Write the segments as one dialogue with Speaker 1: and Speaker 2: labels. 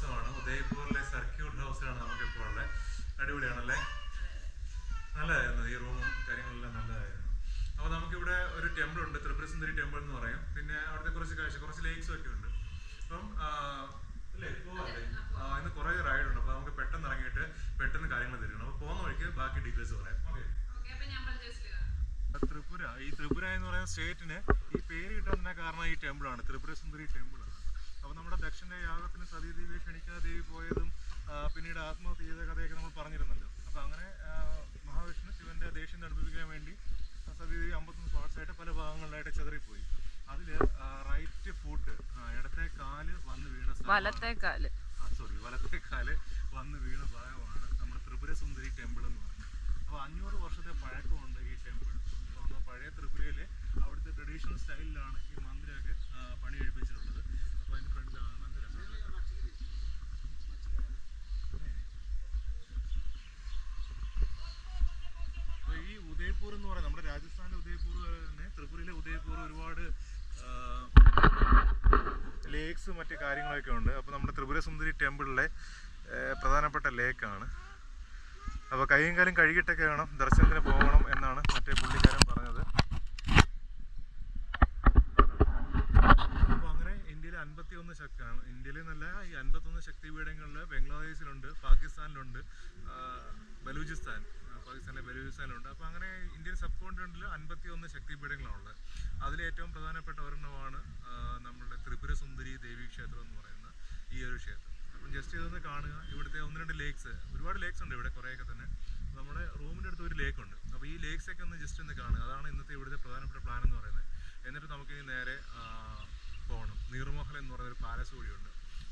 Speaker 1: ദിവസമാണ് ഉദയ്പൂരിലെ സർക്യൂട്ട് ഹൗസിലാണ് നമുക്കിപ്പോൾ ഉള്ളത്. അടിപൊളിയാണല്ലേ? നല്ലതായിരുന്നു. ഈ റൂമും കാര്യങ്ങളെല്ലാം നല്ലതായിരുന്നു. അപ്പോൾ നമുക്കിവിടെ ഒരു ടെമ്പിൾ ഉണ്ട്. ത്രിപുരസുന്ദരി ടെമ്പിൾ എന്ന് പറയും. പിന്നെ അവിടുത്തെ കുറച്ച് കാഴ്ച കുറച്ച് ലേക്സും ഒക്കെ ഉണ്ട്. അപ്പം അല്ലേ പോവാല്ലേ? ഇന്ന് കുറേ റൈഡ് ഉണ്ട്. അപ്പോൾ നമുക്ക് പെട്ടെന്ന് ഇറങ്ങിയിട്ട് പെട്ടെന്ന് കാര്യങ്ങൾ തരണം അപ്പോൾ പോകുന്ന വഴിക്ക് ബാക്കി ഡീറ്റെയിൽസ് പറയാം. ഓക്കെ ത്രിപുര. ഈ ത്രിപുര എന്ന് പറയുന്ന സ്റ്റേറ്റിന് ഈ പേര് കിട്ടാൻ കാരണം ഈ ടെമ്പിളാണ് ത്രിപുര സുന്ദരി ടെമ്പിളാണ് അപ്പോൾ നമ്മുടെ ദക്ഷിണ യാഗത്തിന് സതീദേവി ക്ഷണിക്കാ ദേവി പോയതും പിന്നീട് ആത്മഹത്യ ചെയ്ത കഥയൊക്കെ നമ്മൾ പറഞ്ഞിരുന്നല്ലോ. അപ്പോൾ അങ്ങനെ മഹാവിഷ്ണു ശിവന്റെ ദേഷ്യം തണുപ്പിക്കാൻ വേണ്ടി സതീദേവി അമ്പത്തൊന്ന് പാർട്സായിട്ട് പല ഭാഗങ്ങളിലായിട്ട് ചെതറിപ്പോയി. അതിൽ റൈറ്റ് ഫുട്ട് ഇടത്തെ കാൽ വന്ന് വീണ
Speaker 2: വലത്തെ
Speaker 1: കാൽ. സോറി വലത്തെ കാൽ വന്ന് വീണ ഭാഗമാണ് നമ്മുടെ ത്രിപുര സുന്ദരി ടെമ്പിൾ എന്ന് പറയുന്നത്. അപ്പോൾ അഞ്ഞൂറ് വർഷത്തെ പഴക്കമുണ്ട് ഈ ടെമ്പിൾ പഴയ ത്രിപുരയിലെ അവിടുത്തെ ട്രഡീഷണൽ സ്റ്റൈലിലാണ് ഈ മന്ദിരമൊക്കെ ആ, പണി കഴിപ്പിച്ചിട്ടുള്ളത് അപ്പോൾ അതിന്റെ ഫ്രണ്ടിലാണ് നല്ല രസമുണ്ട് അപ്പോൾ ഈ ഉദയ്പൂർ എന്ന് പറയുന്നത് നമ്മുടെ രാജസ്ഥാനിലെ ഉദയ്പൂർ തന്നെ ത്രിപുരയിലെ ഉദയ്പൂർ ഒരുപാട് ലേക്സ് മറ്റു കാര്യങ്ങളൊക്കെ ഉണ്ട്. അപ്പോൾ നമ്മുടെ ത്രിപുര സുന്ദരി ടെമ്പിളിലെ പ്രധാനപ്പെട്ട ലേക്കാണ് അപ്പോൾ കൈയും കാലും കഴുകിയിട്ടൊക്കെ വേണം ദർശനത്തിന് പോകണം എന്നാണ് മറ്റേ പുള്ളിക്കാരൻ പറഞ്ഞത്. അപ്പോൾ അങ്ങനെ ഇന്ത്യയിലെ അൻപത്തി ഒന്ന് ശക്തിയാണ്. ഇന്ത്യയിലെ നല്ല ഈ അൻപത്തൊന്ന് ശക്തിപീഠങ്ങളിൽ ബംഗ്ലാദേശിലുണ്ട് പാകിസ്ഥാനിലുണ്ട് ബലൂചിസ്ഥാൻ. പാകിസ്ഥാനിലെ ബലൂചിസ്ഥാനിലുണ്ട്. അപ്പോൾ അങ്ങനെ ഇന്ത്യൻ സബ് കോണ്ടിനെന്റിൽ അൻപത്തി ഒന്ന് ശക്തിപീഠങ്ങളാണുള്ളത് അതിലേറ്റവും പ്രധാനപ്പെട്ട ഒരെണ്ണമാണ് നമ്മുടെ ത്രിപുര സുന്ദരി ദേവി ക്ഷേത്രം എന്ന് പറയുന്ന ഈ ഒരു ക്ഷേത്രം. അപ്പം ജസ്റ്റ് ഇതൊന്ന് കാണുക. ഇവിടുത്തെ ഒന്ന് രണ്ട് ലേക്സ് ഒരുപാട് ലേക്സ് ഉണ്ട് ഇവിടെ കുറേയൊക്കെ തന്നെ. നമ്മുടെ റൂമിന്റെ അടുത്ത് ഒരു ലേക്ക് ഉണ്ട്. അപ്പോൾ ഈ ലേക്സ് ഒക്കെ ഒന്ന് ജസ്റ്റ് ഒന്ന് കാണുക. അതാണ് ഇന്നത്തെ ഇവിടുത്തെ പ്രധാനപ്പെട്ട പ്ലാൻ എന്ന് പറയുന്നത്. എന്നിട്ട് നമുക്ക് ഇനി നേരെ പോകണം നീർമഹൽ എന്ന് പറയുന്ന ഒരു പാലസ് കൂടിയുണ്ട്.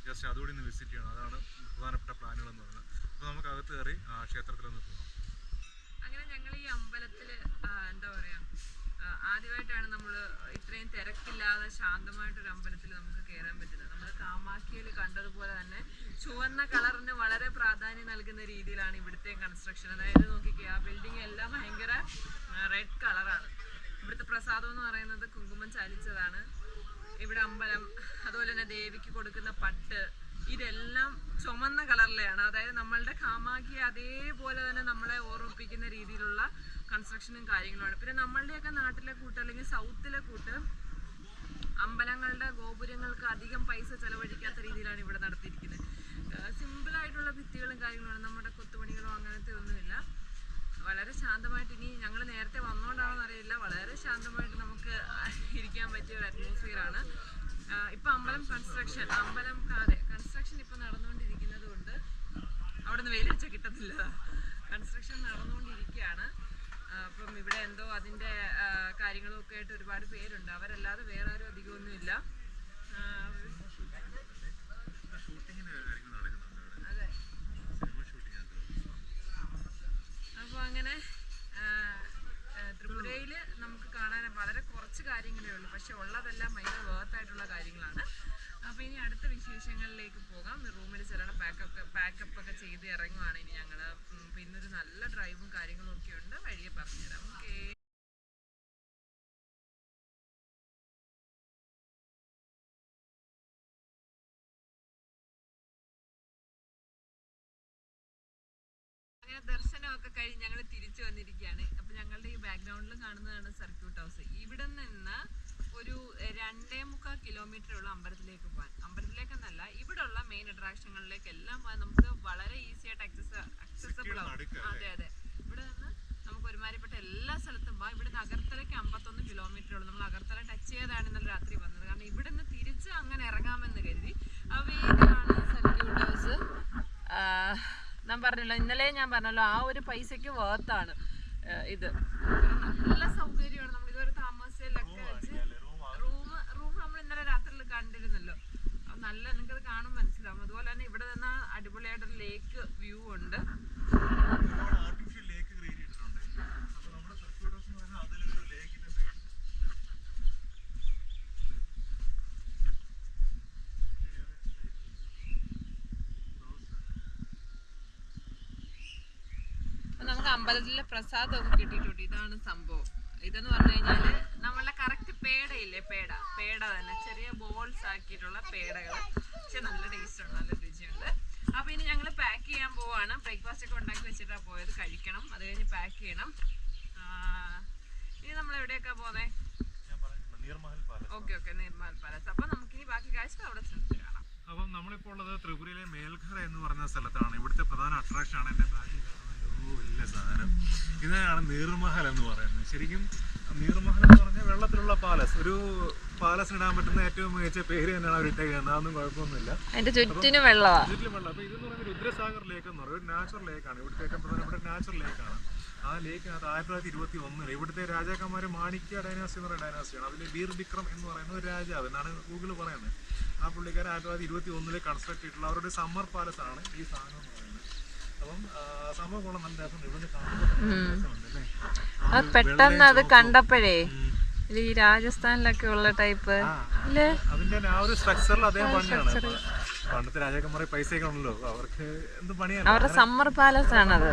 Speaker 1: ജസ്റ്റ് അതുകൂടി ഒന്ന് വിസിറ്റ് ചെയ്യണം. അതാണ് പ്രധാനപ്പെട്ട പ്ലാനുകൾ എന്ന് പറയുന്നത്. അപ്പോൾ നമുക്ക് അകത്ത് കയറി ക്ഷേത്രത്തിലൊന്ന് പോകാം
Speaker 2: അങ്ങനെ ഞങ്ങൾ ഈ അമ്പലത്തിൽ എന്താ പറയാ ആദ്യമായിട്ടാണ് നമ്മൾ ഇത്രയും തിരക്കില്ലാതെ ശാന്തമായിട്ടൊരു അമ്പലത്തിൽ നമുക്ക് കയറാൻ പറ്റുന്നത്. നമ്മൾ കാമാക്കിയിൽ കണ്ടതുപോലെ തന്നെ ചുവന്ന കളറിന് വളരെ പ്രാധാന്യം നൽകുന്ന രീതിയിലാണ് ഇവിടുത്തെ കൺസ്ട്രക്ഷൻ അതായത് നോക്കിക്കേ ആ ബിൽഡിംഗ് എല്ലാം ഭയങ്കര റെഡ് കളറാണ് ഇവിടുത്തെ പ്രസാദം എന്ന് പറയുന്നത് കുങ്കുമം ചാലിച്ചതാണ്. ഇവിടെ അമ്പലം അതുപോലെ തന്നെ ദേവിക്ക് കൊടുക്കുന്ന പട്ട് ഇതെല്ലാം ചുമന്ന കളറിലെയാണ്. അതായത് നമ്മളുടെ കാമാക്കി അതേപോലെ തന്നെ നമ്മളെ ഓർമ്മിപ്പിക്കുന്ന രീതിയിലുള്ള കൺസ്ട്രക്ഷനും കാര്യങ്ങളുമാണ്. പിന്നെ നമ്മളുടെയൊക്കെ നാട്ടിലെ കൂട്ട് അല്ലെങ്കിൽ സൗത്തിലെ കൂട്ട് അമ്പലങ്ങളുടെ ഗോപുരങ്ങൾക്ക് അധികം പൈസ ചെലവഴിക്കാത്ത രീതിയിലാണ് ഇവിടെ നടത്തിയിരിക്കുന്നത്. സിമ്പിളായിട്ടുള്ള ഭിത്തികളും കാര്യങ്ങളുമാണ്. നമ്മുടെ കൊത്തുപണികളോ അങ്ങനത്തെ ഒന്നുമില്ല. വളരെ ശാന്തമായിട്ട് ഇനി ഞങ്ങൾ നേരത്തെ വന്നോണ്ടാണെന്ന് അറിയില്ല. വളരെ ശാന്തമായിട്ട് നമുക്ക് ഇരിക്കാൻ പറ്റിയ ഒരു ആഹ് ഇപ്പൊ അമ്പലം കൺസ്ട്രക്ഷൻ അമ്പലം അതെ കൺസ്ട്രക്ഷൻ ഇപ്പൊ നടന്നുകൊണ്ടിരിക്കുന്നത് കൊണ്ട് അവിടെ നിന്ന് വെയിലടിച്ച കിട്ടത്തില്ല. കൺസ്ട്രക്ഷൻ നടന്നുകൊണ്ടിരിക്കുകയാണ്. അപ്പം ഇവിടെ എന്തോ കാര്യങ്ങളൊക്കെ കാര്യങ്ങളും ഒക്കെ ആയിട്ട് ഒരുപാട് പേരുണ്ട്. അവരല്ലാതെ വേറെ ആരും അധികമൊന്നുമില്ല. അതെ അപ്പോൾ അങ്ങനെ ത്രിപുരയിൽ നമുക്ക് കാണാൻ വളരെ കുറച്ച് കാര്യങ്ങളേ ഉള്ളൂ. പക്ഷെ ഉള്ളതെല്ലാം ഭയങ്കര വേർത്തായിട്ടുള്ള അടുത്ത വിശേഷങ്ങളിലേക്ക് പോകാം റൂമിൽ ചെല്ലണം. പാക്കപ്പ് പാക്കപ്പ് ഒക്കെ ചെയ്ത് ഇറങ്ങുവാണ് ഇനി ഞങ്ങൾ പിന്നൊരു നല്ല ഡ്രൈവും കാര്യങ്ങളും ഒക്കെ ഉണ്ട്. വഴിയെ പറഞ്ഞുതരാം. ഓക്കെ ദർശനമൊക്കെ കഴിഞ്ഞ് ഞങ്ങൾ തിരിച്ചു വന്നിരിക്കുകയാണ്. അപ്പൊ ഞങ്ങളുടെ ഈ ബാക്ക്ഗ്രൗണ്ടിൽ കാണുന്നതാണ് സർക്യൂട്ട് ഹൗസ് ഇവിടെ നിന്ന് ഒരു രണ്ടേ മുക്കാൽ കിലോമീറ്റർ ഉള്ള അമ്പലത്തിലേക്ക് പോകാൻ അമ്പലത്തിലേക്കെന്നല്ല ഇവിടെ ഉള്ള മെയിൻ അട്രാക്ഷനുകളിലേക്ക് എല്ലാം പോകാൻ നമുക്ക് വളരെ ഈസി ആയിട്ട് അക്സസ് അക്സസബിൾ ആവും. അതെ അതെ. ഇവിടെ നിന്ന് നമുക്ക് ഒരുമാതിരിപ്പെട്ട എല്ലാ സ്ഥലത്തും പോകാം ഇവിടുന്ന് അഗർത്തലയ്ക്ക് അമ്പത്തൊന്ന് കിലോമീറ്റർ ഉള്ളൂ. നമ്മൾ അഗർത്തല ടച്ച് ചെയ്താണ് ഇന്നലെ രാത്രി വന്നത്. കാരണം ഇവിടെ നിന്ന് തിരിച്ച് അങ്ങനെ ഇറങ്ങാമെന്ന് കരുതി. അപ്പോൾ ഇതാണ് സർക്യൂട്ട് ഹൗസ് ഞാൻ പറഞ്ഞല്ലോ ഇന്നലെ ഞാൻ പറഞ്ഞല്ലോ ആ ഒരു പൈസക്ക് വേർത്താണ് ഇത്. നല്ല സൗകര്യമാണ് നമ്മൾ ഇതുവരെ താമസിച്ചതിലൊക്കെ വെച്ച് റൂം റൂം നമ്മൾ ഇന്നലെ രാത്രിയിൽ കണ്ടിരുന്നല്ലോ അത് നല്ല നിങ്ങൾക്കത് കാണും മനസ്സിലാവും അതുപോലെ തന്നെ ഇവിടെ നിന്ന് അടിപൊളിയായിട്ടൊരു ലേക്ക് വ്യൂ ഉണ്ട്
Speaker 1: ഒരുപാട് ആർട്ടിഫിഷ്യൽ ലേക്ക് ക്രിയേറ്റ് ചെയ്തിട്ടുണ്ട് അപ്പോൾ നമ്മുടെ സർക്യൂട്ട് ഹൗസ് എന്ന് പറയുന്നത് അതിലൊരു ലേക്ക് വ്യൂ
Speaker 2: ഉണ്ട്. നമുക്ക് അമ്പലത്തിലെ പ്രസാദമൊക്കെ കിട്ടിയിട്ടുണ്ട്. ഇതാണ് സംഭവം. ഇതെന്ന് പറഞ്ഞു കഴിഞ്ഞാൽ നമ്മളെ കറക്റ്റ് പേടയില്ലേ? പേട. പേട തന്നെ. ചെറിയ ബോൾസ് ആക്കിയിട്ടുള്ള പേടകൾ പക്ഷെ നല്ല ടേസ്റ്റ് ഉണ്ട് നല്ല അപ്പോൾ ഇനി ഞങ്ങൾ പാക്ക് ചെയ്യാൻ പോവാണ്. ബ്രേക്ക്ഫാസ്റ്റ് ഒക്കെ ഉണ്ടാക്കി വെച്ചിട്ടാ പോയത്. കഴിക്കണം. അത് കഴിഞ്ഞ് പാക്ക് ചെയ്യണം. ഇനി നമ്മൾ എവിടെയൊക്കെ പോന്നെ?
Speaker 1: Okay okay. നീർമഹൽ പാലസ്.
Speaker 2: അപ്പോൾ നമുക്കിനി ബാക്കി കാഴ്ച അവിടെ ശ്രമിച്ചു കാണാം.
Speaker 1: അപ്പം നമ്മളിപ്പോൾ ഉള്ളത് ത്രിപുരയിലെ മേൽഘറ എന്ന് പറഞ്ഞ സ്ഥലത്താണ്. ഇവിടുത്തെ പ്രധാന അട്രാക്ഷൻ ആണ് എന്റെ ബാക്കി വലിയ സാധനം. ഇതിനാണ് നീർമഹൽ എന്ന് പറയുന്നത്. ശരിക്കും നീർമഹൽ എന്ന് പറഞ്ഞാൽ വെള്ളത്തിലുള്ള പാലസ്. ഒരു പാലസിനിടാൻ പറ്റുന്ന ഏറ്റവും മികച്ച പേര് തന്നെയാണ് അവർ ഇട്ടേക്കുന്നത് അതൊന്നും കുഴപ്പമൊന്നുമില്ല.
Speaker 2: അതിന്റെ ചുറ്റിനും വെള്ളമാണ്
Speaker 1: ചുറ്റിലും വെള്ളം. അപ്പോൾ ഇതെന്ന് പറയുന്നത് രുദ്രസാഗർ ലേക്ക് എന്ന് പറയുന്നത് ഒരു നാച്ചുറൽ ലേക്കാണ് ഇവിടുത്തെ പ്രധാനപ്പെട്ട നാച്ചുറൽ ലേക്കാണ് ആ ലേക്കിനകത്ത് ആയിരത്തി തൊള്ളായിരത്തി ഇരുപത്തി ഒന്നിൽ ഇവിടുത്തെ രാജാക്കന്മാർ മാണിക്യ ഡൈനാസ്റ്റി എന്ന് പറയുന്ന ഡൈനാസ്റ്റിയാണ് അതിലെ വീർ വിക്രം എന്ന് പറയുന്ന ഒരു രാജാവ് എന്നാണ് ഗൂഗിൾ പറയുന്നത്. ആ പുള്ളിക്കാരൻ ആയിരത്തി തൊള്ളായിരത്തി ഇരുപത്തി ഒന്നിൽ കൺസ്ട്രക്ട് ചെയ്തിട്ടുള്ള അവരുടെ സമ്മർ പാലസ് ആണ് ഈ സാധനം എന്ന് പറയുന്നത്. അപ്പം സംഭവം കൊള്ളാം. നല്ല രസമുണ്ട്. ഇവിടുന്ന് കാണുമ്പോൾ
Speaker 2: പെട്ടെന്ന് അത് കണ്ടപ്പോഴേ. ഈ രാജസ്ഥാനിലൊക്കെ ഉള്ള ടൈപ്പ്
Speaker 1: ആ,
Speaker 2: അല്ലേ
Speaker 1: അതിന്റെ ആ ഒരു സ്ട്രക്ചറിൽ അതേ പണിയാണ്. ഇപ്പൊ പണ്ടത്തെ രാജാക്കന്മാരെ പൈസയൊക്കെ ഉണ്ടല്ലോ അവർക്ക് എന്ത് പണിയാണ്
Speaker 2: അവരുടെ സമ്മർ പാലസ് ആണത്.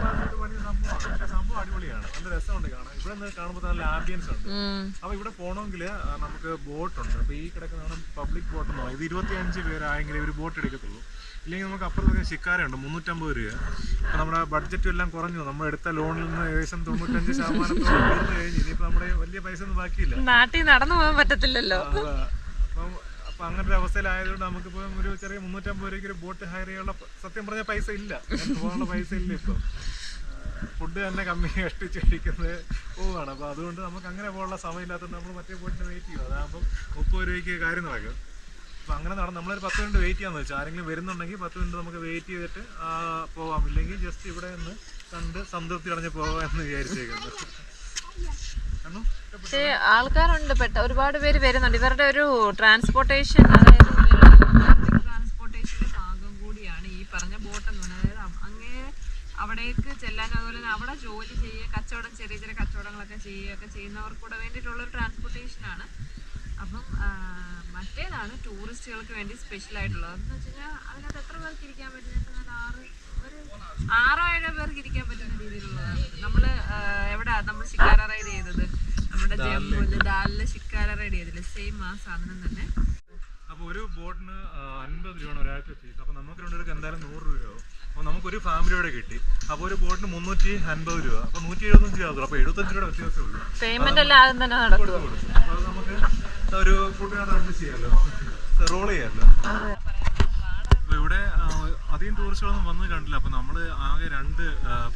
Speaker 1: പക്ഷെ സംഭവം അടിപൊളിയാണ്. നല്ല രസമുണ്ട് കാണാൻ. ഇവിടെ കാണുമ്പോൾ നല്ല ആംബിയൻസ് ഉണ്ട്.
Speaker 2: ഉം.
Speaker 1: അപ്പൊ ഇവിടെ പോകണമെങ്കിൽ നമുക്ക് ബോട്ട് ഉണ്ട്. അപ്പൊ ഈ കിടക്കുന്ന പബ്ലിക് ബോട്ട് എന്ന് ഇരുപത്തിയഞ്ച് പേരായെങ്കിലും ഒരു ബോട്ട് എടുക്കത്തുള്ളൂ. ഇല്ലെങ്കിൽ നമുക്ക് അപ്പുറത്തൊക്കെ ശിക്കാരുണ്ട് മുന്നൂറ്റമ്പത് രൂപ. അപ്പം നമ്മുടെ ബഡ്ജറ്റും എല്ലാം കുറഞ്ഞു നമ്മൾ എടുത്ത ലോണിൽ നിന്ന് ഏകദേശം തൊണ്ണൂറ്റഞ്ച് ശതമാനത്തോളം തീർന്നു കഴിഞ്ഞു. ഇനിയിപ്പോ നമ്മുടെ വലിയ പൈസ ഒന്നും ബാക്കിയില്ല.
Speaker 2: നാട്ടിൽ നടന്നു പോകാൻ പറ്റത്തില്ലല്ലോ.
Speaker 1: അപ്പം അപ്പം അങ്ങനത്തെ ഒരു അവസ്ഥയിലായതുകൊണ്ട് നമുക്കിപ്പോ ഒരു ചെറിയ മുന്നൂറ്റമ്പത് രൂപയ്ക്ക് ഒരു ബോട്ട് ഹയർ ചെയ്യാനുള്ള സത്യം പറഞ്ഞ പൈസ ഇല്ല. പോകാനുള്ള പൈസ ഇല്ല ഇപ്പൊ. ഫുഡ് തന്നെ കമ്മി കഷ്ടിച്ച് കഴിക്കുന്നത് പോവാണ് അപ്പൊ അതുകൊണ്ട് നമുക്ക് അങ്ങനെ പോകാനുള്ള സമയമില്ലാത്തതുകൊണ്ട് നമ്മൾ മറ്റേ ബോട്ടിന് വെയിറ്റ് ചെയ്യും അതാകുമ്പോൾ മുപ്പത് രൂപയ്ക്ക് കാര്യം നടക്കും അപ്പൊ അങ്ങനെ നടന്നു നമ്മളൊരു പത്ത് മിനിറ്റ് വെയിറ്റ് ചെയ്യാന്ന് വെച്ചാൽ ആരെങ്കിലും വരുന്നുണ്ടെങ്കിൽ പത്ത് മിനിറ്റ് നമുക്ക് വെയിറ്റ് ചെയ്തിട്ട് പോവാം. ഇല്ലെങ്കിൽ ജസ്റ്റ് ഇവിടെ നിന്ന് കണ്ട് സംതൃപ്തി അടഞ്ഞ് പോവാമെന്ന് വിചാരിച്ചേക്കുന്നു.
Speaker 2: പക്ഷേ ആൾക്കാരുണ്ട്. പെട്ട ഒരുപാട് പേര് വരുന്നുണ്ട്. ഇവരുടെ ഒരു ട്രാൻസ്പോർട്ടേഷൻ അതായത് ട്രാൻസ്പോർട്ടേഷന്റെ ഭാഗം കൂടിയാണ് ഈ പറഞ്ഞ ബോട്ട് എന്ന് അതായത് അങ്ങേ അവിടേക്ക് ചെല്ലാൻ അതുപോലെ തന്നെ അവിടെ ജോലി ചെയ്യുക കച്ചവടം ചെറിയ ചെറിയ കച്ചവടങ്ങളൊക്കെ ചെയ്യുകയൊക്കെ ചെയ്യുന്നവർക്കൂടെ വേണ്ടിയിട്ടുള്ള ഒരു ട്രാൻസ്പോർട്ടേഷനാണ് അപ്പം മറ്റേതാണ് ടൂറിസ്റ്റുകൾക്ക് വേണ്ടി സ്പെഷ്യൽ ആയിട്ടുള്ളത് എന്ന് വെച്ച് കഴിഞ്ഞാൽ അതിനകത്ത് എത്ര പേർക്ക് ഇരിക്കാൻ പറ്റുന്ന ആറ് ഒരു ആറോ ഏഴോ പേർക്ക് ഇരിക്കാൻ പറ്റുന്ന രീതിയിലുള്ളതാണ് നമ്മൾ എവിടെ? നമ്മൾ ശിക്കാര റൈഡ് ചെയ്തത്. നമ്മുടെ ജമ്മുവിൽ ദാലിൽ ശിക്കാര റൈഡ് ചെയ്തില്ലേ? സെയിം ആ സാധനം തന്നെ.
Speaker 1: അപ്പൊ ഒരു ബോട്ടിന് അൻപത് രൂപയാണ് ഒരാൾക്ക് ഫീസ് അപ്പൊ നമുക്ക് രണ്ടുപേർക്ക് എന്തായാലും നൂറ് രൂപ ആവും നമുക്ക് നമുക്കൊരു ഫാമിലിയോടെ കിട്ടി. അപ്പൊ ഒരു ബോട്ടിന് മുന്നൂറ്റി അൻപത് രൂപ. അപ്പൊ നൂറ്റി എഴുപത്തഞ്ച് രൂപ അപ്പൊ എഴുപത്തഞ്ച് രൂപയുടെ വ്യത്യാസമേ ഉള്ളൂ.
Speaker 2: പേയ്മെന്റ് എല്ലാം ആദ്യം തന്നെ നടക്കും.
Speaker 1: അപ്പൊ നമുക്ക് ഒരു ഫുഡിനകത്ത് ചെയ്യാമല്ലോ റോൾ ചെയ്യാലോ? ഇവിടെ അധികം ടൂറിസ്റ്റുകളൊന്നും വന്ന് കണ്ടില്ല. അപ്പൊ നമ്മൾ ആകെ രണ്ട്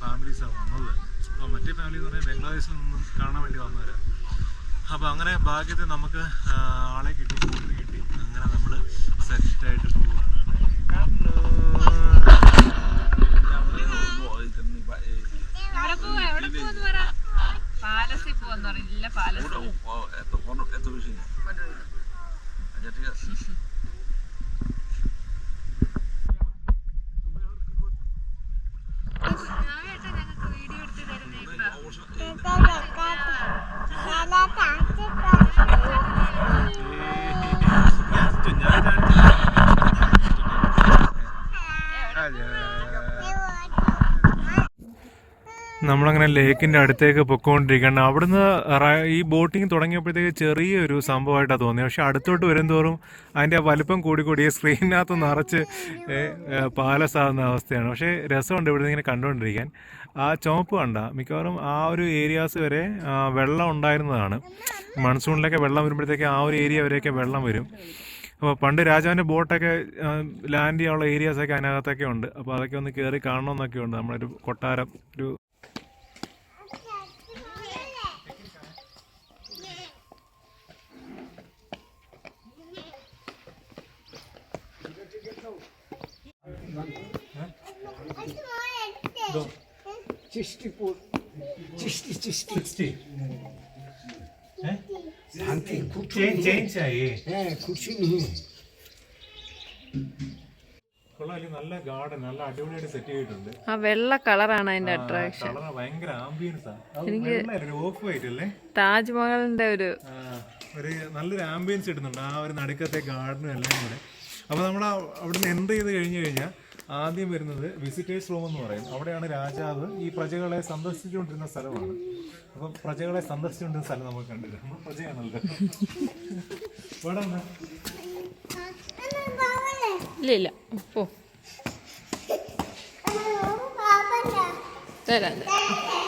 Speaker 1: ഫാമിലീസാണ് വന്നത്. അപ്പൊ മറ്റേ ഫാമിലി എന്ന് പറഞ്ഞാൽ ബംഗ്ലാദേശിൽ നിന്നും കാണാൻ വേണ്ടി വന്നവരാ. അപ്പൊ അങ്ങനെ ഭാഗ്യത്തിൽ നമുക്ക് ആളെ കിട്ടി കൂടുതൽ കിട്ടി. അങ്ങനെ നമ്മൾ സെറ്റായിട്ട് പോവാണ്.
Speaker 2: എവിടെ എത്ര എവിടെ പോവാന്ന് പറ പാലസിൽ പോവാന്ന് പറയും ഇല്ല പാലസ് ഞങ്ങൾക്ക് വീഡിയോ എടുത്ത് തരുന്നേക്കാ
Speaker 1: നമ്മളങ്ങനെ ലേക്കിന്റെ അടുത്തേക്ക് പൊക്കോണ്ടിരിക്കുകയാണ്. അവിടുന്ന് ഈ ബോട്ടിങ് തുടങ്ങിയപ്പോഴത്തേക്ക് ചെറിയൊരു സംഭവമായിട്ടാണ് തോന്നിയത് പക്ഷെ അടുത്തോട്ട് വരുംതോറും അതിന്റെ വലിപ്പം കൂടി കൂടി സ്ക്രീനിനകത്ത് നിറച്ച് പാലസ് ആവുന്ന അവസ്ഥയാണ്. പക്ഷേ രസമുണ്ട് ഇവിടെ ഇങ്ങനെ കണ്ടുകൊണ്ടിരിക്കാൻ ആ ചുവപ്പ് കണ്ട മിക്കവാറും ആ ഒരു ഏരിയാസ് വരെ വെള്ളം ഉണ്ടായിരുന്നതാണ്. മൺസൂണിലൊക്കെ വെള്ളം വരുമ്പോഴത്തേക്ക് ആ ഒരു ഏരിയ വരെയൊക്കെ വെള്ളം വരും. അപ്പോൾ പണ്ട് രാജാവിന്റെ ബോട്ടൊക്കെ ലാൻഡ് ചെയ്യാനുള്ള ഏരിയാസൊക്കെ അതിനകത്തൊക്കെ ഉണ്ട്. അപ്പോൾ അതൊക്കെ ഒന്ന് കയറി കാണണമെന്നൊക്കെ ഉണ്ട്. നമ്മളൊരു കൊട്ടാരം ഒരു
Speaker 3: चिष्टिपुर चिष्टि चिष्टि
Speaker 1: സിക്സ്റ്റി
Speaker 3: शांति कुछ
Speaker 1: ചേഞ്ച് ആയി
Speaker 3: है कुछ नहीं
Speaker 1: കൊള്ളാം നല്ല ഗാർഡൻ നല്ല അടിപൊളിയായിട്ട് സെറ്റ് ചെയ്തിട്ടുണ്ട്
Speaker 2: ആ വെള്ള കളറാണ് അതിന്റെ അട്രാക്ഷൻ
Speaker 1: കളർ ഭയങ്കര ആംബിയൻസ് ആണ് ഓഫ് വൈറ്റ് അല്ലേ
Speaker 2: താജ്മഹലിന്റെ ഒരു
Speaker 1: ആ, ഒരു നല്ലൊരു ആംബിയൻസ് ഇടുന്നുണ്ട് ആ ഒരു നടുക്കത്തെ ഗാർഡനും എല്ലാം കൂടെ അപ്പോൾ നമ്മൾ അവിടുന്ന് എൻ്റർ ചെയ്ത് കഴിഞ്ഞ് കഴിഞ്ഞാൽ ആദ്യം വരുന്നത് വിസിറ്റേഴ്സ് റൂം എന്ന് പറയും. അവിടെയാണ് രാജാവ് ഈ പ്രജകളെ സന്ദർശിച്ചുകൊണ്ടിരുന്ന സ്ഥലമാണ്. അപ്പം പ്രജകളെ സന്ദർശിച്ചുകൊണ്ടിരുന്ന സ്ഥലം നമ്മൾ കണ്ടില്ല. നമ്മൾ പ്രജയാണല്ലോ.
Speaker 2: ഇല്ല ഇല്ല. പോ. തരാം.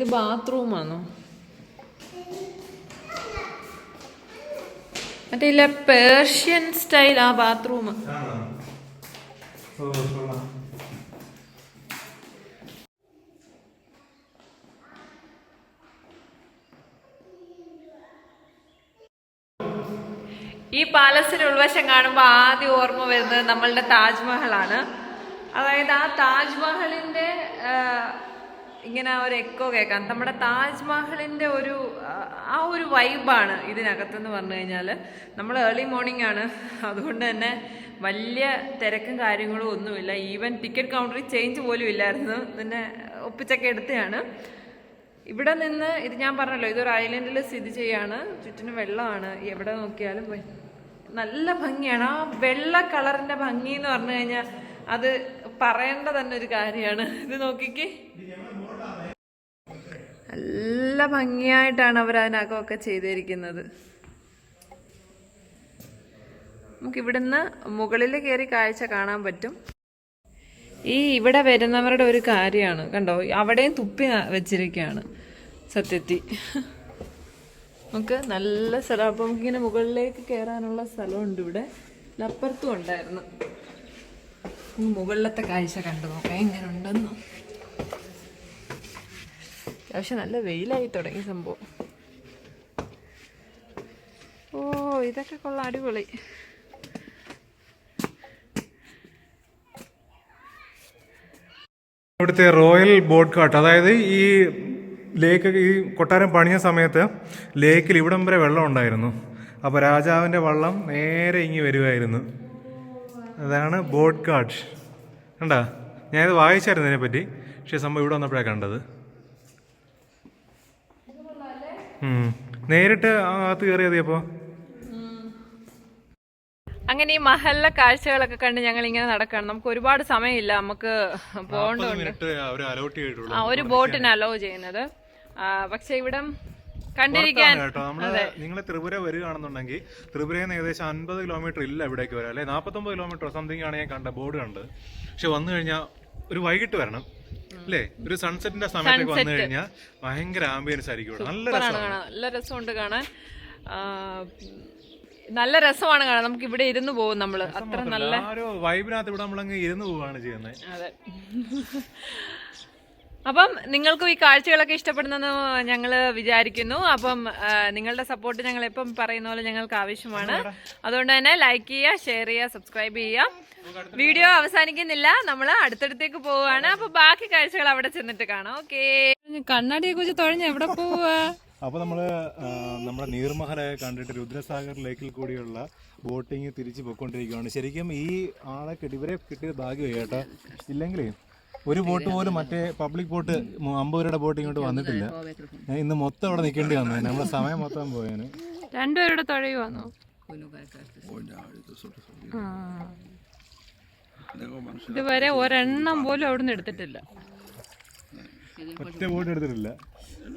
Speaker 2: ഇത് ബാത്റൂമാണോ മറ്റേ ഇല്ല പേർഷ്യൻ സ്റ്റൈൽ ആ ബാത്റൂം ഈ പാലസിന്റെ ഉൾവശം കാണുമ്പോൾ ആദ്യം ഓർമ്മ വരുന്നത് നമ്മളുടെ താജ്മഹലാണ്. അതായത് ആ താജ്മഹലിന്റെ ഇങ്ങനെ ഒരു എക്കോ കേൾക്കാം നമ്മുടെ താജ്മഹലിന്റെ ഒരു ആ, ഒരു വൈബാണ് ഇതിനകത്തെന്ന് പറഞ്ഞു കഴിഞ്ഞാൽ നമ്മൾ ഏർലി മോർണിംഗ് ആണ്. അതുകൊണ്ട് തന്നെ വലിയ തിരക്കും കാര്യങ്ങളും ഒന്നുമില്ല. ഈവൻ ടിക്കറ്റ് കൗണ്ടറിൽ ചേഞ്ച് പോലും ഇല്ലായിരുന്നു. പിന്നെ ഒപ്പിച്ചൊക്കെ എടുത്തതാണ്. ഇവിടെ നിന്ന് ഇത് ഞാൻ പറഞ്ഞല്ലോ ഇതൊരു ഐലൻഡിൽ സ്ഥിതി ചെയ്യാണ്. ചുറ്റിനും വെള്ളമാണ്. എവിടെ നോക്കിയാലും നല്ല ഭംഗിയാണ്. ആ വെള്ള കളറിന്റെ ഭംഗി എന്ന് പറഞ്ഞു കഴിഞ്ഞാൽ അത് പറയേണ്ട തന്നെ ഒരു കാര്യമാണ്. ഇത് നോക്കിക്കേ. നല്ല ഭംഗിയായിട്ടാണ് അവർ അതിനകമൊക്കെ ചെയ്തിരിക്കുന്നത്. നമുക്ക് ഇവിടുന്ന് മുകളിൽ കയറി കാഴ്ച കാണാൻ പറ്റും. ഈ ഇവിടെ വരുന്നവരുടെ ഒരു കാര്യമാണ്. കണ്ടോ? അവിടെയും തുപ്പി വെച്ചിരിക്കുകയാണ് സത്യത്തി. നമുക്ക് നല്ല സ്ഥലം. അപ്പം നമുക്കിങ്ങനെ മുകളിലേക്ക് കയറാനുള്ള സ്ഥലമുണ്ട് ഇവിടെ. അപ്പുറത്തും ഉണ്ടായിരുന്നു. മുകളിലത്തെ കാഴ്ച കണ്ടു നോക്കാം. എങ്ങനെ ഉണ്ടെന്ന് പക്ഷെ നല്ല വെയിലായി തുടങ്ങി സംഭവം. ഓ ഇതൊക്കെ കൊള്ളാം അടിപൊളി.
Speaker 1: ഇവിടുത്തെ റോയൽ ബോട്ട് കാട്ട് അതായത് ഈ ലേക്ക് ഈ കൊട്ടാരം പണിയ സമയത്ത് ലേക്കിൽ ഇവിടം വരെ വെള്ളം ഉണ്ടായിരുന്നു. അപ്പോൾ രാജാവിന്റെ വള്ളം നേരെ ഇങ്ങി വരുമായിരുന്നു അതാണ് ബോട്ട് കാഡ് കണ്ടാ? ഞാനിത് വായിച്ചായിരുന്നു ഇതിനെപ്പറ്റി. പക്ഷേ സംഭവം ഇവിടെ വന്നപ്പോഴാണ് കണ്ടത്. നേരിട്ട് അകത്ത് കയറിയത് അപ്പോൾ
Speaker 2: അങ്ങനെ ഈ മഹലിലെ കാഴ്ചകളൊക്കെ കണ്ട് ഞങ്ങൾ ഇങ്ങനെ നടക്കണം. നമുക്ക് ഒരുപാട് സമയമില്ല. നമുക്ക് പോകേണ്ടതുണ്ട്.
Speaker 1: മിനിറ്റ് അലോട്ട് ചെയ്തിട്ടുള്ളൂ.
Speaker 2: ആ ഒരു ബോട്ടിന് അലോ ചെയ്യുന്നത്. പക്ഷെ ഇവിടം കണ്ടിരിക്കാൻ.
Speaker 1: പുറത്താണ് കേട്ടോ. നമ്മൾ നിങ്ങൾ ത്രിപുര വരികയാണെന്നുണ്ടെങ്കിൽ ത്രിപുരയിൽ നിന്ന് ഏകദേശം അൻപത് കിലോമീറ്റർ ഇല്ല ഇവിടേക്ക് വരാം അല്ലെ? നാപ്പത്തൊമ്പത് കിലോമീറ്റർ സംതിങ് ആണ് ഞാൻ കണ്ട ബോർഡ് കണ്ട്. പക്ഷെ വന്നു കഴിഞ്ഞാൽ ഒരു വൈകിട്ട് വരണം അല്ലേ? ഒരു സൺസെറ്റിന്റെ സമയത്തേക്ക് വന്നു കഴിഞ്ഞാൽ ഭയങ്കര ആംബിയൻസ് ആയിരിക്കും നല്ല രസമാണ്.
Speaker 2: നല്ല രസമുണ്ട് കാണാൻ. നല്ല രസമാണ് കാണാൻ. നമുക്ക് ഇവിടെ ഇരുന്ന് പോകും നമ്മൾ അത്ര നല്ല
Speaker 1: ഒരു വൈബിനകത്ത് ഇവിടെ നമ്മളങ്ങ് ഇരുന്ന് പോവാണ് ചെയ്യുന്നത്.
Speaker 2: അതെ. അപ്പം നിങ്ങൾക്കും ഈ കാഴ്ചകളൊക്കെ ഇഷ്ടപ്പെടുന്നെന്ന് ഞങ്ങൾ വിചാരിക്കുന്നു. അപ്പം നിങ്ങളുടെ സപ്പോർട്ട് ഞങ്ങൾ എപ്പം പറയുന്ന പോലെ ഞങ്ങൾക്ക് ആവശ്യമാണ്. അതുകൊണ്ട് തന്നെ ലൈക്ക് ചെയ്യുക ഷെയർ ചെയ്യുക സബ്സ്ക്രൈബ് ചെയ്യുക. വീഡിയോ അവസാനിക്കുന്നില്ല. നമ്മൾ അടുത്തടുത്തേക്ക് പോവുകയാണ്. അപ്പൊ ബാക്കി കാഴ്ചകൾ അവിടെ ചെന്നിട്ട് കാണാം. ഓക്കെ കണ്ണാടിയെ കുറിച്ച് തുഴഞ്ഞ് എവിടെ പോവുക?
Speaker 1: അപ്പൊ നമ്മൾ നമ്മുടെ നീർമഹലൊക്കെ കണ്ടിട്ട് രുദ്രസാഗർ ലേക്കിൽ കൂടിയുള്ള ബോട്ടിങ് തിരിച്ചു പോയിക്കൊണ്ടിരിക്കുകയാണ് ശരിക്കും ഈ ആളെ ഇവരെ കിട്ടിയ ഭാഗ്യം കേട്ടോ ഇല്ലെങ്കിലേ? ഒരു ബോട്ട് പോലും മറ്റേ പബ്ലിക് ബോട്ട് അമ്പത് രൂപയുടെ ബോട്ട് ഇങ്ങോട്ട് വന്നിട്ടില്ല. ഞാൻ ഇന്ന് മൊത്തം അവിടെ നിൽക്കേണ്ടി വന്നു. നമ്മുടെ സമയം മൊത്തം പോയാണ്
Speaker 2: രണ്ടുപേരുടെ തൊഴിൽ ആ. ഇതുവരെ ഒരെണ്ണം പോലും അവിടുന്ന് എടുത്തിട്ടില്ല.
Speaker 1: ഒറ്റ ബോട്ട് എടുത്തിട്ടില്ല.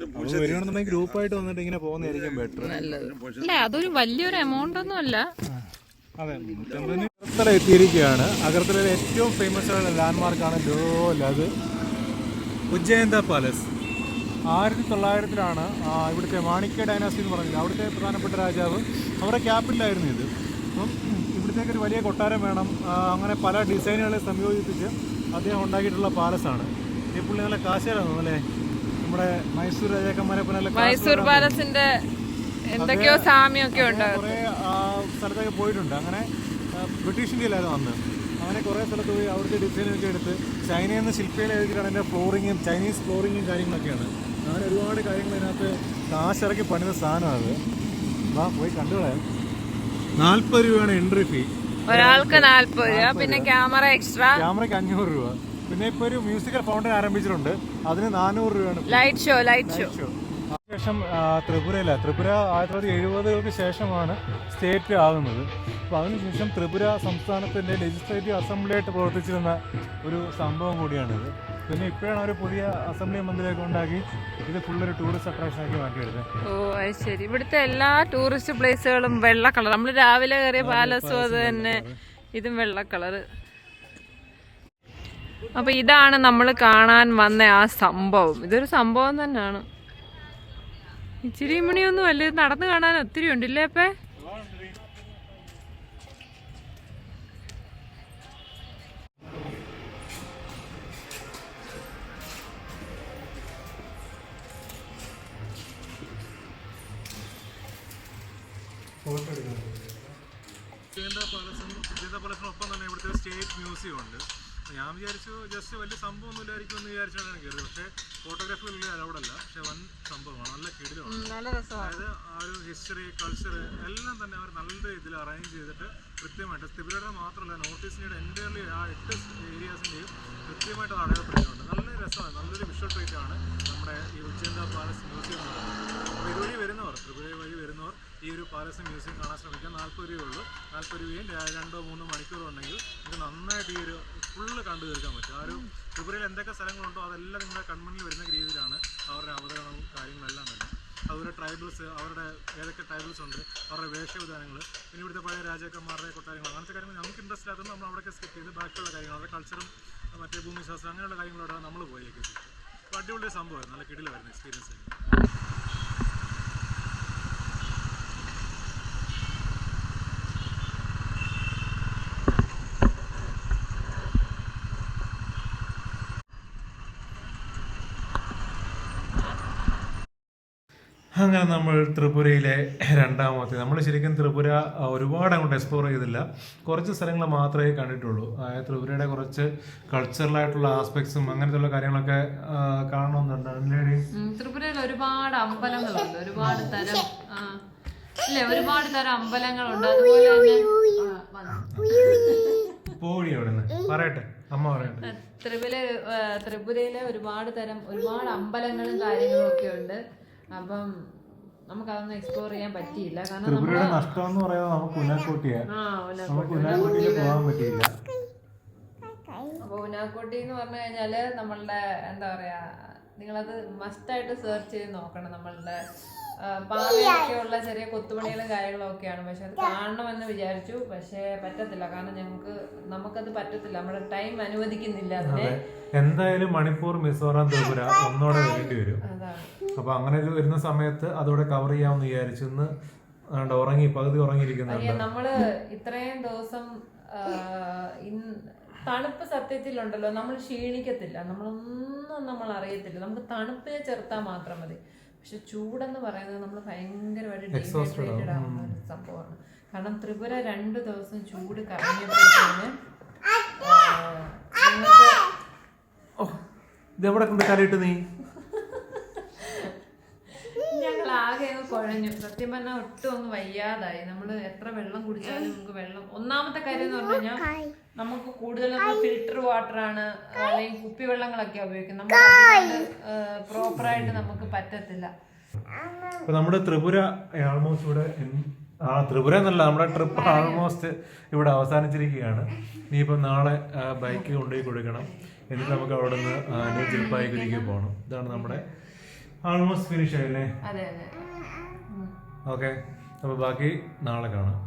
Speaker 1: അപ്പോൾ വരികയാണെന്നുണ്ടെങ്കിൽ ഗ്രൂപ്പായിട്ട് വന്നിട്ട് ഇങ്ങനെ പോകുന്നതായിരിക്കും ബെറ്റർ
Speaker 2: അല്ല അതൊരു വലിയൊരു എമൗണ്ട് ഒന്നും അല്ല
Speaker 1: അതെ അഗർത്തല എത്തിയിരിക്കുകയാണ്. അഗർത്തലയിലെ ഏറ്റവും ഫേമസ് ആയ ലാൻഡ്മാർക്കാണ് ലോല അത് ഉജ്ജയന്ത പാലസ് ആയിരത്തി തൊള്ളായിരത്തിലാണ് ഇവിടുത്തെ മാണിക്യ ഡൈനാസ്റ്റി എന്ന് പറഞ്ഞില്ല അവിടുത്തെ പ്രധാനപ്പെട്ട രാജാവ്. അവരുടെ ക്യാപിറ്റലായിരുന്നു ഇത്. അപ്പം ഇവിടുത്തേക്ക് ഒരു വലിയ കൊട്ടാരം വേണം. അങ്ങനെ പല ഡിസൈനുകളെ സംയോജിപ്പിച്ച് അദ്ദേഹം ഉണ്ടാക്കിയിട്ടുള്ള പാലസാണ് ഈ പുള്ളി നല്ല കാശായിരുന്നു അല്ലേ? നമ്മുടെ മൈസൂർ രാജാക്കന്മാരെ പോലെ
Speaker 2: മൈസൂർ പാലസിന്റെ എന്തൊക്കെയോ സാമ്യമൊക്കെ ഉണ്ട്.
Speaker 1: കുറേ സ്ഥലത്തൊക്കെ പോയിട്ടുണ്ട്. അങ്ങനെ ബ്രിട്ടീഷ് ഇന്ത്യയിലായിരുന്നു അന്ന്. അങ്ങനെ കുറേ സ്ഥലത്ത് പോയി അവിടുത്തെ ഡിസൈനൊക്കെ എടുത്ത് ചൈനയിൽ നിന്ന് ശില്പയിൽ എഴുതിയിട്ടാണ് അതിന്റെ ഫ്ലോറിങ്ങും ചൈനീസ് ഫ്ലോറിങ്ങും കാര്യങ്ങളൊക്കെയാണ്. അങ്ങനെ ഒരുപാട് കാര്യങ്ങൾ ഇതിനകത്ത് കാശിറക്കി പണിത സാധനമാണ് വാ പോയി കണ്ടുകളയാം നാൽപ്പത് രൂപയാണ് എൻട്രി ഫീ
Speaker 2: ഒരാൾക്ക് നാൽപ്പത് രൂപ പിന്നെ ക്യാമറ എക്സ്ട്രാ
Speaker 1: ക്യാമറയ്ക്ക് അഞ്ഞൂറ് രൂപ. പിന്നെ ഇപ്പൊ ഒരു മ്യൂസിക്കൽ ഫൗണ്ടൻ ആരംഭിച്ചിട്ടുണ്ട്. അതിന് നാനൂറ് രൂപയാണ്
Speaker 2: ലൈറ്റ് ഷോ ലൈറ്റ് ഷോ
Speaker 1: ശേഷം ത്രിപുരയില്ല ത്രിപുര ആയിരത്തി തൊള്ളായിരത്തി എഴുപതുകൾക്ക് ശേഷമാണ് സ്റ്റേറ്റ് ആകുന്നത്. അപ്പോൾ അതിനുശേഷം ത്രിപുര സംസ്ഥാനത്തിന്റെ ലെജിസ്ലേറ്റീവ് അസംബ്ലിയായിട്ട് പ്രവർത്തിച്ചിരുന്ന ഒരു സംഭവം കൂടിയാണിത്. പിന്നെ ഇപ്പോഴാണ് ഒരു പുതിയ അസംബ്ലി മന്ദിരമൊക്കെ ഉണ്ടാക്കി ഇത് ഫുള്ളൊരു ടൂറിസ്റ്റ് അട്രാക്ഷൻ ആക്കി മാറ്റിയെടുത്തത്.
Speaker 2: ഓ അത് ശരി. ഇവിടുത്തെ എല്ലാ ടൂറിസ്റ്റ് പ്ലേസുകളും വെള്ള കളർ നമ്മൾ രാവിലെ കയറിയ പാലസും അത് തന്നെ. ഇതും വെള്ള കളർ അപ്പൊ ഇതാണ് നമ്മൾ കാണാൻ വന്ന ആ സംഭവം. ഇതൊരു സംഭവം തന്നെയാണ്. ഇച്ചിരി മണിയൊന്നും അല്ല ഇത് നടന്നു കാണാൻ ഒത്തിരി ഉണ്ടല്ലേ അപ്പേ?
Speaker 1: സുജേന്ദ്ര പാലസും സുജേന്ദ്ര പാലസിനൊപ്പം തന്നെ ഇവിടുത്തെ സ്റ്റേറ്റ് മ്യൂസിയം ഉണ്ട്. ഞാൻ വിചാരിച്ചു ജസ്റ്റ് വലിയ സംഭവം ഇല്ലായിരിക്കും എന്ന് വിചാരിച്ചാണ് കയറിയത് പക്ഷേ ഫോട്ടോഗ്രാഫി വലിയ അലൗഡ് പക്ഷെ വൻ സംഭവമാണ്. നല്ല കിടിലമാണ്
Speaker 2: നല്ല രസമാണ്.
Speaker 1: അതായത് ആ ഒരു ഹിസ്റ്ററി കൾച്ചർ എല്ലാം തന്നെ അവർ നല്ല ഇതിൽ അറേഞ്ച് ചെയ്തിട്ട് കൃത്യമായിട്ട് ത്രിപുരയുടെ മാത്രമല്ല നോർത്ത് ഈസ്റ്റിന്റെ എന്റെ ആ എട്ട് ഏരിയാസിന്റെയും കൃത്യമായിട്ട് അത് അടയാളപ്പെടുത്തുന്നുണ്ട് രസമാണ് നല്ലൊരു വിഷ്വൽ ട്രീറ്റ് ആണ് നമ്മുടെ ഈ ഉജ്ജന്ത പാലസ് മ്യൂസിയം എന്ന് പറയുന്നത് അപ്പോൾ ഇതുവഴി വരുന്നവർ ത്രിപുര വഴി വരുന്നവർ ഈ ഒരു പാലസ് മ്യൂസിയം കാണാൻ ശ്രമിക്കുക നാൽപ്പത് രൂപയുള്ളൂ നാൽപ്പത് രൂപയും രണ്ടോ മൂന്നോ മണിക്കൂർ ഉണ്ടെങ്കിൽ നിങ്ങൾക്ക് നന്നായിട്ട് ഈ ഒരു ഫുള്ള് കണ്ടു തീർക്കാൻ പറ്റും. ആ ഒരു ത്രിപുരയിൽ എന്തൊക്കെ സ്ഥലങ്ങളുണ്ടോ അതെല്ലാം നിങ്ങളുടെ കൺമുന്നിൽ വരുന്ന രീതിയിലാണ് അവരുടെ അവതരണവും കാര്യങ്ങളെല്ലാം തന്നെ. അതുപോലെ ട്രൈബൽസ് അവരുടെ ഏതൊക്കെ ട്രൈബൽസ് ഉണ്ട് അവരുടെ വേഷവിധാനങ്ങൾ പിന്നെ ഇവിടുത്തെ പഴയ രാജാക്കന്മാരുടെ കൊട്ടാരങ്ങൾ അങ്ങനത്തെ കാര്യങ്ങൾ നമുക്ക് ഇൻട്രസ്റ്റ് ആകുന്നത് നമ്മൾ അവിടെയൊക്കെ സ്കിപ്പ് ചെയ്ത് ബാക്കിയുള്ള കാര്യങ്ങൾ അവരുടെ കൾച്ചറും മറ്റേ ഭൂമിശാസ്ത്രം അങ്ങനെയുള്ള കാര്യങ്ങളോടാണ് നമ്മൾ പോയേക്കുന്നത്. അപ്പോൾ അടിപൊളി സംഭവമായിരുന്നു. നല്ല കിടിലായിരുന്നു എക്സ്പീരിയൻസ് ആയിരുന്നു. അങ്ങനെ നമ്മൾ ത്രിപുരയിലെ രണ്ടാമത്തെ. നമ്മൾ ശരിക്കും ത്രിപുര ഒരുപാട് അങ്ങോട്ട് എക്സ്പ്ലോർ ചെയ്തില്ല. കുറച്ച് സ്ഥലങ്ങൾ മാത്രമേ കണ്ടിട്ടുള്ളൂ. അതായത് ത്രിപുരയുടെ കുറച്ച് കൾച്ചറലായിട്ടുള്ള ആസ്പെക്ട്സും അങ്ങനത്തെയുള്ള കാര്യങ്ങളൊക്കെ കാണണമെന്നുണ്ട്.
Speaker 2: ത്രിപുരയിൽ ഒരുപാട് അമ്പലങ്ങളുണ്ട്. ഒരുപാട് തരം അല്ലെ ഒരുപാട് തരം അമ്പലങ്ങളുണ്ട്. അതുപോലെ തന്നെ
Speaker 1: അവിടെ നിന്ന് പറയട്ടെ. അമ്മ പറയട്ടെ.
Speaker 2: ത്രിപുര ത്രിപുരയിലെ ഒരുപാട് തരം ഒരുപാട് അമ്പലങ്ങളും കാര്യങ്ങളും ഒക്കെ ഉണ്ട്. അപ്പം നമുക്കതൊന്നും എക്സ്പ്ലോർ ചെയ്യാൻ പറ്റിയില്ല. കാരണം
Speaker 1: ത്രിപുരയുടെ നഷ്ടം എന്ന് പറയുന്നത് നമുക്ക് ഉനാക്കോട്ടിയാണ്
Speaker 2: ആ ഉന-
Speaker 1: നമുക്ക് ഉനാക്കോട്ടിയിൽ പോകാൻ പറ്റിയില്ല.
Speaker 2: അപ്പൊ ഉനാക്കോട്ടി എന്ന് പറഞ്ഞു കഴിഞ്ഞാൽ നമ്മളുടെ എന്താ പറയാ നിങ്ങളത് മസ്റ്റായിട്ട് സെർച്ച് ചെയ്ത് നോക്കണം നമ്മളുടെ ആ, പാറയൊക്കെ ഉള്ള ചെറിയ കൊത്തുപണികളും കാര്യങ്ങളും ഒക്കെയാണ് പക്ഷെ അത് കാണണമെന്ന് വിചാരിച്ചു. പക്ഷേ പറ്റത്തില്ല. കാരണം ഞങ്ങൾക്ക് നമുക്കത് പറ്റത്തില്ല. നമ്മുടെ ടൈം അനുവദിക്കുന്നില്ല അതിനെ.
Speaker 1: എന്തായാലും മണിപ്പൂർ മിസോറാം ത്രിപുര ഒന്നോടെ വരേണ്ടി വരും. അപ്പൊ അങ്ങനെ വരുന്ന സമയത്ത് അതോടെ കവർ ചെയ്യാമെന്ന് വിചാരിച്ചു ഇന്ന് ഉറങ്ങി പകുതി ഉറങ്ങിയിരിക്കുന്നുണ്ട്.
Speaker 2: നമ്മൾ ഇത്രയും ദിവസം തണുപ്പ് സത്യത്തിലുണ്ടല്ലോ. നമ്മൾ ക്ഷീണിക്കത്തില്ല. നമ്മളൊന്നും നമ്മൾ അറിയത്തില്ല നമുക്ക് തണുപ്പിനെ ചെറുത്താൽ മാത്രം മതി. പക്ഷെ ചൂടെന്ന് പറയുന്നത് നമ്മൾ ഭയങ്കരമായിട്ട് ഡീഹൈഡ്രേറ്റഡ് ആവുന്ന ഒരു സംഭവമാണ്. കാരണം ത്രിപുര രണ്ട് ദിവസം ചൂട് കറങ്ങിയപ്പോഴത്തേന് നിങ്ങൾക്ക്
Speaker 1: ഓ ഇതെവിടെ കൊണ്ട് കലയിട്ട് നീ
Speaker 2: ഞങ്ങൾ ആകെ അങ്ങ് കുഴഞ്ഞു. സത്യം പറഞ്ഞാൽ ഒട്ടും അങ്ങ് വയ്യാതായി. നമ്മൾ എത്ര വെള്ളം കുടിച്ചാലും നമുക്ക് വെള്ളം ഒന്നാമത്തെ കാര്യം എന്ന് പറഞ്ഞു കഴിഞ്ഞാൽ നമുക്ക് കൂടുതലും ഫിൽറ്റർ വാട്ടർ ആണ് അല്ലെങ്കിൽ കുപ്പി വെള്ളങ്ങളൊക്കെ ഉപയോഗിക്കുന്നത്. നമുക്ക് പ്രോപ്പറായിട്ട് നമുക്ക് പറ്റത്തില്ല.
Speaker 1: അപ്പൊ നമ്മുടെ ത്രിപുര ആൾമോസ്റ്റ് ഇവിടെ ആ ത്രിപുര എന്നല്ല നമ്മുടെ ട്രിപ്പ് ആൾമോസ്റ്റ് ഇവിടെ അവസാനിച്ചിരിക്കുകയാണ്. ഇനിയിപ്പം നാളെ ബൈക്ക് കൊണ്ടുപോയി കൊടുക്കണം. എന്നിട്ട് നമുക്ക് അവിടെ നിന്ന് ന്യൂ ജൽപായ്ഗുരിക്ക് പോകണം ഇതാണ് നമ്മുടെ ആൾമോസ്റ്റ് ഫിനിഷ് ആയില്ലേ?
Speaker 2: അതെ അതെ. ഉം.
Speaker 1: ഓക്കെ. അപ്പോൾ ബാക്കി നാളെ കാണാം.